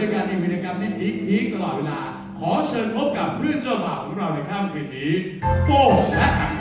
รายการเองเป็นรายการที่พีคพีคตลอดเวลา ขอเชิญพบกับเพื่อนเจ้าบ่าวของเราในค่ำคืนนี้ โป้งและอัง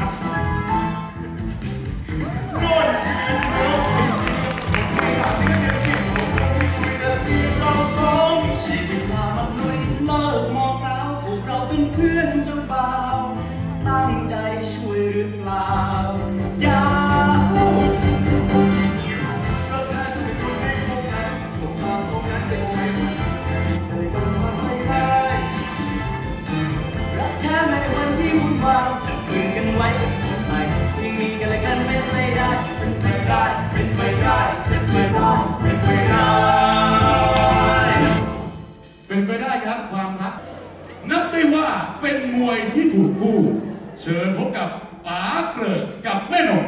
ปาเกลิกกับแม่นง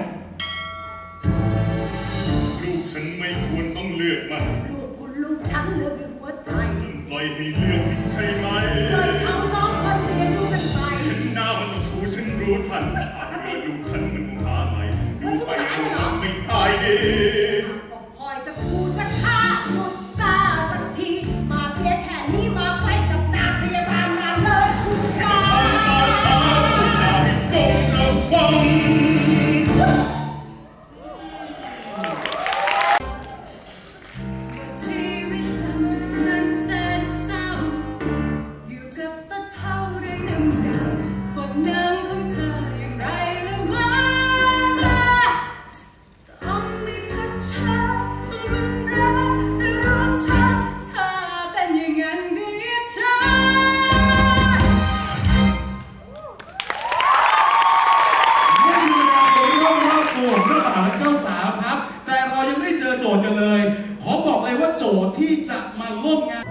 ลูกฉันไม่ควรต้องเลือกมันลูกคุณลูกฉันเลือกด้วยหัวใจ ปล่อยให้เลือกผิดใช่ไหม dạng mà ngôn ngã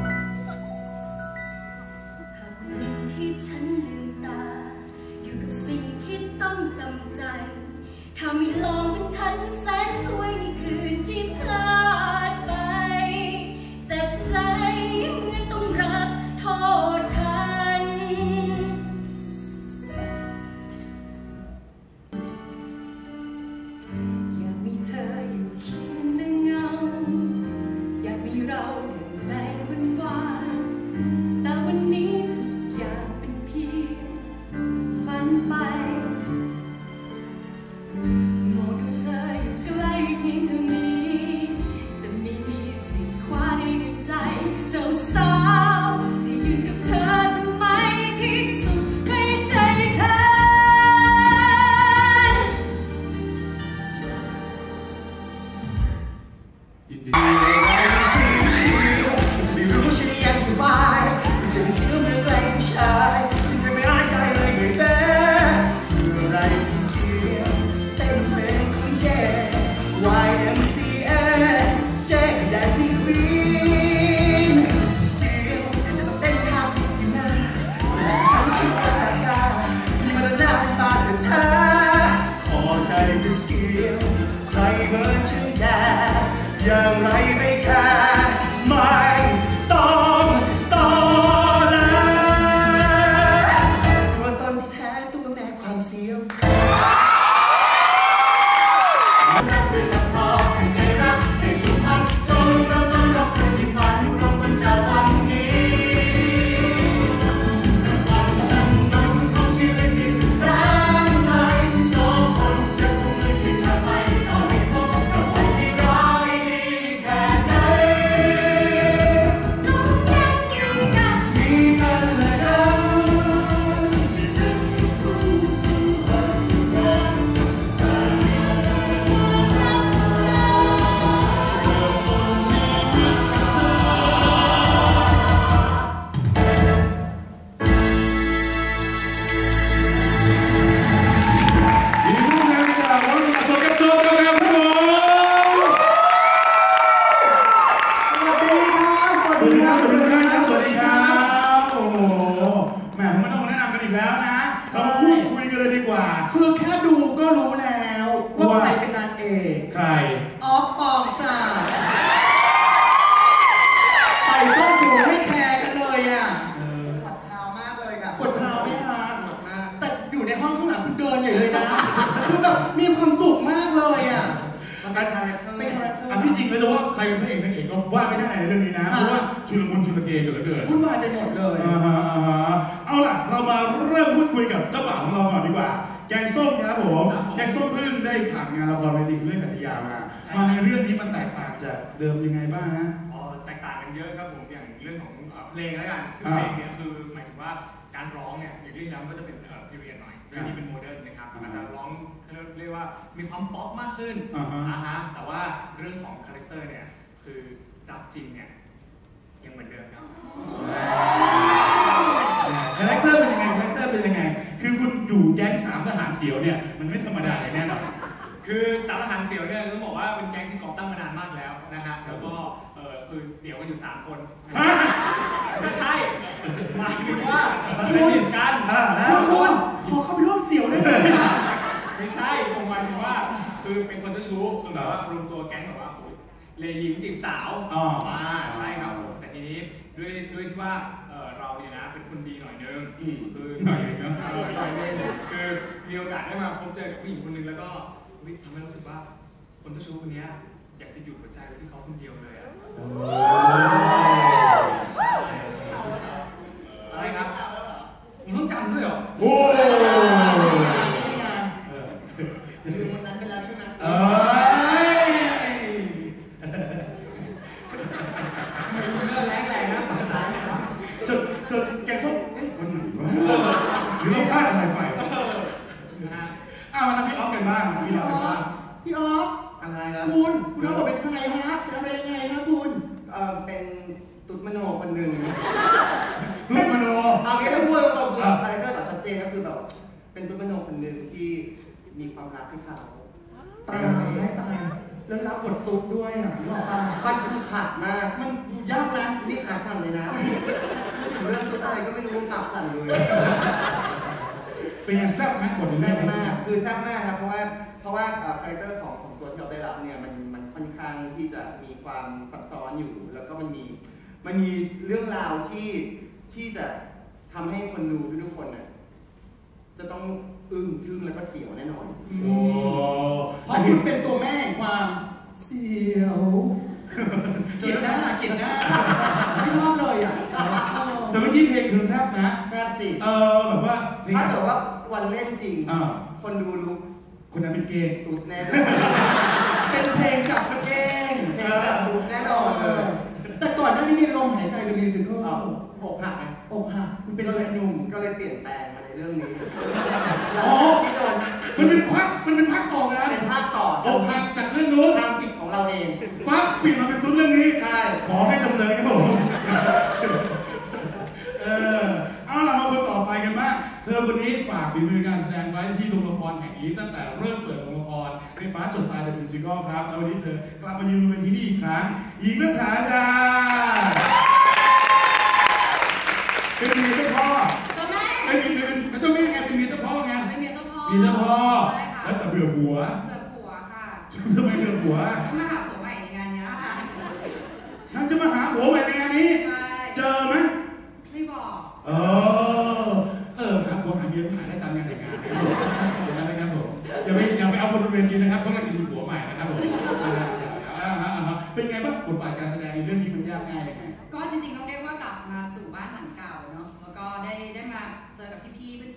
อย่างไรไม่แค่านงานละครเวทีเรื่องกัตยามามาในเรื่องนี้มันแตกต่างจากเดิมยังไงบ้างฮะ อ๋อแตกต่างกันเยอะครับผมอย่างเรื่องของเอ่อเพลงแล้วกันคืออ่าเพลงเนี่ยคือหมายถึงว่าการร้องเนี่ยอย่างที่ย้ำก็จะเป็นเอ่อพีเรียนหน่อยเรื่องนี้เป็นโมเดิร์นนะครับอ่าอาจจะร้องเขาเรียกว่ามีความป๊อปมากขึ้นอ่าฮะ ฮะแต่ว่าเรื่องของคาแรคเตอร์เนี่ยคือรับจริงเนี่ยยังเหมือนเดิมครับ คาแรคเตอร์เป็นยังไงคาแรคเตอร์เป็นยังไง คือคุณอยู่แก๊งสามทหารเสียวเนี่ยมันไม่ธรรมดาเลยแน่นอน คือสารทหารเสียวเนี่ยต้องบอกว่าเป็นแก๊งที่ก่อตั้งมานานมากแล้วนะฮะแล้วก็เออคือเสียวกันอยู่สามคนฮะไม่ใช่หมายถึงว่าสนิทกันอ่าคุณคุณขอเข้าไปร่วมเสียวด้วยเลยค่ะไม่ใช่ผมหมายถึงว่า คือเป็นคนเจ้าชู้คือแบบว่ารวมตัวแก๊งแบบว่าโอ้ยเลหญิงจีบสาวอ๋อใช่ครับผมแต่ทีนี้ด้วยด้วยที่ว่าเออเราเนี่ยนะเป็นคนดีหน่อยนึงอืมคือหน่อยนึงนะเออหน่อยนึงคือมีโอกาสได้มาพบเจอกับผู้หญิงคนหนึงแล้วก็ เฮ้ยทำให้รู้สึกว่าคนเจ้าชู้คนเนี้ยอยากจะอยู่หัวใจไว้ที่เขาคนเดียวเลยอะอะไรครับผมต้องจำด้วยเหรอโอ้ยลืมวันนั้นไปแล้วใช่ไหมเอ้ยเรื่องแรงแรงนะสายนะครับจนจนแกงส้มเอ๊ะวันไหนวะหรือเราพลาดอะไรไปนะฮะอ้าวมาทางพี่ออฟกัน บ้างพี่พี่อออฟอกันบ้างฟพี่ออฟอะไรครับคุณคุณออฟบอกเป็นใครฮะเป็นอะไรยังไงฮะคุณ เออเป็นตุ๊ดมโนคนหนึ่งตุ๊กมโน เอางี้ถ้าพูดตรงๆคืออะคาแรคเตอร์แบบชัดเจนก็คือแบบ เป็นตุ๊ดมโนคนหนึ่งที่มีความรักให้เขาตายตายแล้วรับบทตุ๊ดด้วยอะพี่บอกป่ะมันคือขาดมาก มันยากนะนี่ขาสั่นเลยนะถึงเรื่องตุ๊ดอะไรก็ไม่รู้ขาสั่นเลย เป็นไงแซ่บไหมบทในแซ่เรื่องบนี้มากคือแซ่บมากครับ เพราะว่า เพราะว่าคาแรคเตอร์ของของตัวที่เราได้รับเนี่ย มัน มันค่อนข้างที่จะมีความซับซ้อนอยู่ แล้วก็มันมี มันมีเรื่องราวที่ ที่จะทำให้คนดูทุกๆคนน่ะ จะต้องอึ้งทึ่งแล้วก็เสียวแน่นอน โอ้เพราะคุณเป็นตัวแม่แห่งความเสียวเกลียดหน้าเกลียดหน้าไม่ชอบเลยอะ แต่ เมื่อกี้เพลงคือแซ่บนะ แซ่บสิ เออแบบว่าเพลงถ้าเกิดว่าวันเล่นจริง อ่าคนดูลุกคนนั้นเป็นเกย์ตุ๊ดแน่นอนเป็นเพลงกับกระเก้งเพลงจะตุ๊ดแน่นอนเลยแต่ก่อนหน้านี้เนี่ยลมหายใจเลยมิวสิควเอาลอกหักไหมอกหักคุณเป็นแฟนหนุ่มก็เลยเปลี่ยนแปลงมาในเรื่องนี้อ๋อที่โดนมันเป็นพักมันเป็นพักต่อนะเป็นภาคต่ออกหักจากเรื่องนู้นตามจิตของเราเองปั๊บเปลี่ยนมาเป็นตุ้นเรื่องนี้ ใช่ ขอให้จำเลยครับผมเออเอาล่ะมาคนต่อไปกันบ้างเธอคนนี้ ฝากฝีมือการแสดงไว้ที่โรงละครแห่งนี้ตั้งแต่เริ่มเปิดโรงละครในฟ้าจดทรายเดอะมิวสิคอลครับ แล้ววันนี้เธอกลับมายืนบนเวทีนี้อีกครั้งหญิงรัฐาจ้าเป็นเมียเจ้าพ่อเจ้าแม่เป็นเมียเป็นเจ้าแม่ไงเป็นเมียเจ้าพ่อไงเป็นเมียเจ้าพ่อมีเจ้าพ่อ ใช่ค่ะแล้วแต่เบื่อหัวเบื่อผัวค่ะทำไมเบื่อหัว มาหา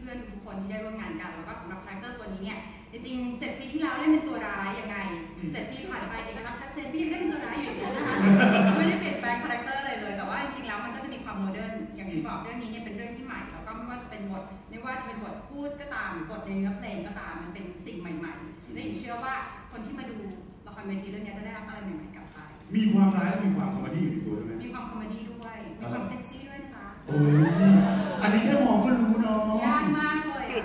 พี่ๆเพื่อนๆทุกคนที่ได้ร่วมงานกัน แล้วก็สำหรับคาแรคเตอร์ตัวนี้เนี่ยจริงๆเจ็ดปีที่แล้วเล่นเป็นตัวร้ายยังไงเจ็ดปีผ่านไปเอกลักษณ์ชัดเจนพี่ยังเล่นเป็นตัวร้ายอยู่อย่างนั้นนะคะไม่ได้เปลี่ยนแปลงคาแรคเตอร์เลยเลย แต่ว่าจริงๆแล้วมันก็จะมีความโมเดิร์นอย่างที่บอกเรื่องนี้เนี่ยเป็นเรื่องที่ใหม่แล้วก็ไม่ว่าจะเป็นบทไม่ว่าจะเป็นบทพูดก็ตามบทในเนื้อเพลงก็ตามมันเป็นสิ่งใหม่ๆและหญิงเชื่อว่าคนที่มาดูละครเวทีเรื่องนี้จะได้รับอะไรใหม่ๆกลับไปมีความร้ายและมีความคอมเมดี้อยู่ในตัวด้วยไหมมีความคอมเมดี้ด้วยมีความเซ็กซี่ด้วยนะจ๊ะ โอ้ยอันนี้แค่มองก็รู้เนาะ ยากมากเลยอะ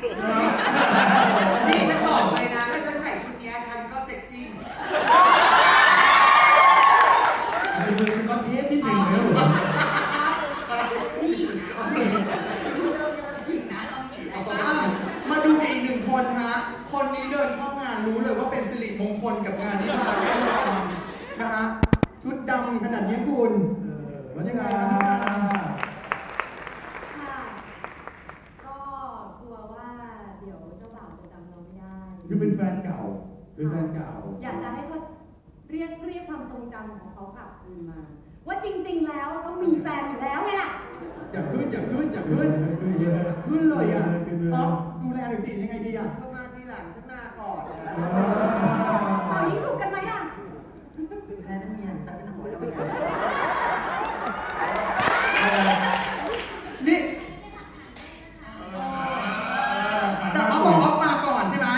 นี่ฉันบอกเลยนะ ถ้าฉันใส่ชุดเนี้ยฉันก็เซ็กซี่ อาจจะเป็นสกอตเทสนิดหนึ่งนะครับผม นี่หญิงนะหญิงนะต้องหญิงนะ อ้าวมาดูอีกหนึ่งคนฮะ คนนี้เดินเข้างานรู้เลยว่าเป็นสิริมงคลกับงานที่มาแน่นอนนะฮะ ชุดดำขนาดนี้คุณ บรรยากาศ ค่ะ ก็กลัวว่าเดี๋ยวเจ้าบ่าวจะจำ คือเป็นแฟนเก่าเป็นแฟนเก่า อยากจะให้เขาเรียกเรียกความทรงจำของเขากลับคืนมา ว่าจริง ๆ แล้วต้องมีแฟนอยู่แล้วไงล่ะอย่าขึ้นอย่าขึ้นอย่าขึ้นขึ้นเลยอะอ๊อฟดูแลหน่อยสิยังไงดีอะ เข้ามาทีหลังข้างหน้าก่อน ต่อยิงถูกกันไหมอะ แพ้ทั้งเมียแต่เป็นหัวยังไม่ไง นี่แต่เขาบอกอ๊อฟมาก่อนใช่ไหม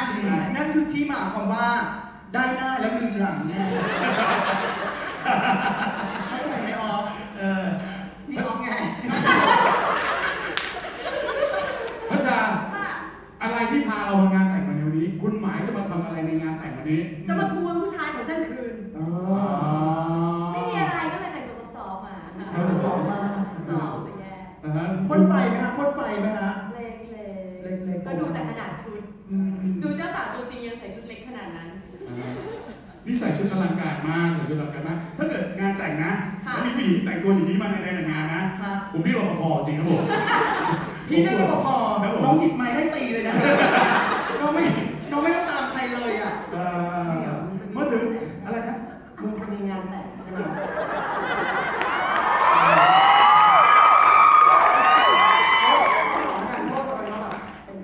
นั่นคือที่มาของว่าได้หน้าแล้วลืมหลังไงเข้าใจไหมอ๊อฟ เออ นี่ออกไง พระชา อะไรที่พาเรามางานแต่งวันนี้ คุณหมายจะมาทำอะไรในงานแต่งวันนี้ จะมาทวงผู้ชายของฉันคืน อ๋อ ไม่มีอะไรก็เลยแต่งตัวซอฟต์มา เอาแต่สองมา ซอฟต์ไปแย่ อ่าฮะ พ่นไฟไหมฮะพ่นไฟไหมฮะ เล็กเล็ก เล็กๆ ก็ดูแต่ขนาดชุด อืม ดูเจ้าสาวตัวจริงยังใส่ชุดเล็กขนาดนั้น อ่าฮะนี่ใส่ ชุดอลังการมากใส่ชุดอลังการมากถ้าเกิดงานแต่งนะค่ะแล้วมีผู้หญิงแต่งตัวอย่างนี้มาในงานแต่งงานนะฮะผมเรียกรปภจริงครับผม พี่นั่นก็พอครับผมน้องหยิบไม้ได้ตีเลยนะ น้องไม่ น้องไม่ต้องตามใครเลยอะ เอ่อมาถึงอะไรนะ มึงมีงานแต่งใช่ไหม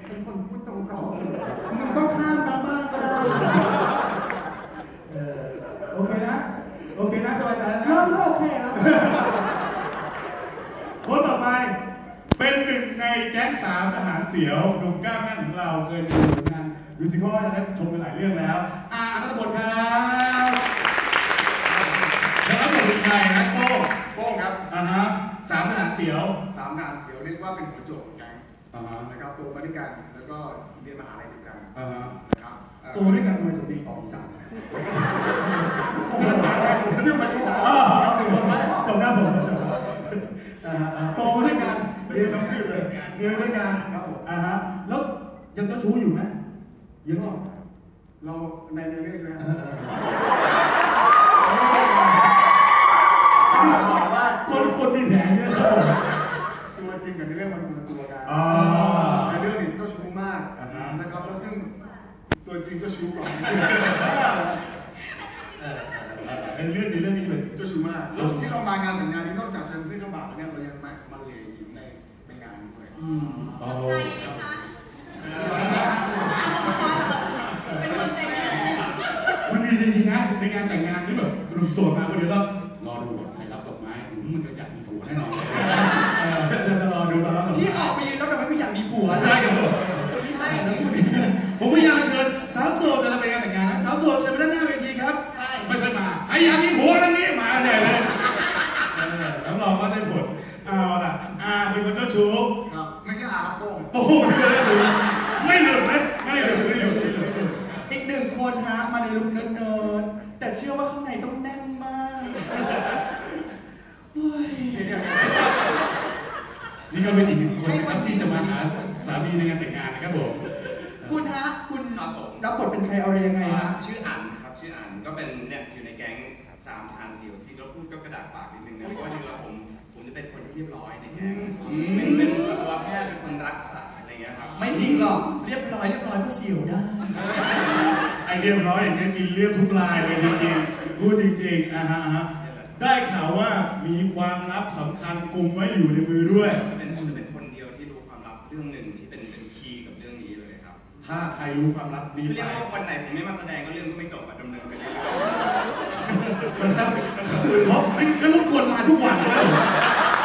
เป็นคนพูดตรงๆมันต้องข้ามกันบ้างก็ได้ เออโอเคนะ โอเคนะสบายใจแล้วนะ เริ่มก็โอเคแล้ว คนต่อไป เป็นหนึ่งในแก๊งสามทหารเสียวหนุ่มกล้ามแน่นของเราเคยดูผลงานมิวสิควลจะได้ชมไปหลายเรื่องแล้ว อาอนัทพลครับแล้วก็เป็นใครนะโป้ง โป้ง ครับอ่าฮะสามทหารเสียวสามนานเสียวเรียกว่าเป็นหัวโจกของแก๊งอ่าฮะนะครับโตมาด้วยกันแล้วก็เรียนมหาลัยด้วยกันอ่าฮะนะครับเอ่อ ตัวด้วยกันทำไมสมดีออกอีสานชื่อมันอีสานอ๋อจบหน้าผมอ่าฮะอ่าโตมาด้วยกันเรียนมาด้วยเลยเรียนมาด้วยกันครับผม อ่าฮะแล้วยังเจ้าชู้อยู่ไหมยังหรอ เราในในเรื่องใช่ไหมเอครับอบอกว่าคนคนมีแผลเยอะครับผม ตัวจริงกับในเรื่องมันคนละตัวกัน อ๋อ ในเรื่องนี้เจ้าชู้มาก อ่าฮะ นะครับแล้วซึ่งตัวจริงเจ้าชู้กว่า ในเรื่องในเรื่องนี้เป็น เจ้าชู้มากแล้วที่เรามางานแต่งงานนี้นอกจากเชิญเพื่อนเจ้าบ่าวแล้วเนี่ยเรายังมามาเลยหญิงในในงานด้วย อืมโอ้ ใจไหมคะเป็นคนใจง่าย มันมี จริงๆนะในงานแต่งงานนี่แบบหนุ่มโสดมาคนเดียวแล้วรอดูว่าใครรับดอกไม้มันจะอยากมีผัวแน่นอน เป็นอีกหนึ่งคนนะครับที่จะมาหาสามีในงานแต่งงานนะครับผม คุณฮะคุณครับผมรับบทเป็นใครอะไรยังไงฮะชื่ออันครับชื่ออันก็เป็นเนี่ยอยู่ในแก๊งสามทานซิลที่เราพูดก็กระดาษปากนิดนึงนะเพราะว่าจริงๆแล้วผมผมจะเป็นคนที่เรียบร้อยในแก๊งเป็นเป็นสัตวแพทย์เป็นคนรักษาอะไรเงี้ยครับไม่จริงหรอกเรียบร้อยเรียบร้อยก็เสียวได้ไอเรียบร้อยอย่างนี้ยกินเรียบทุกลายเลยจริงๆพูดจริงๆอ่าฮะอ่าฮะได้ข่าวว่ามีความลับสำคัญกุมไว้อยู่ในมือด้วย ถ้าใครรู้ความลับนี้คือไปเรียกว่าวันไหนผมไม่มาแสดงก็เรื่องก็ไม่จบอะดำเนินไปเรื่อยนะครับเพราะไม่ก็รบกวนมาทุกวันเลย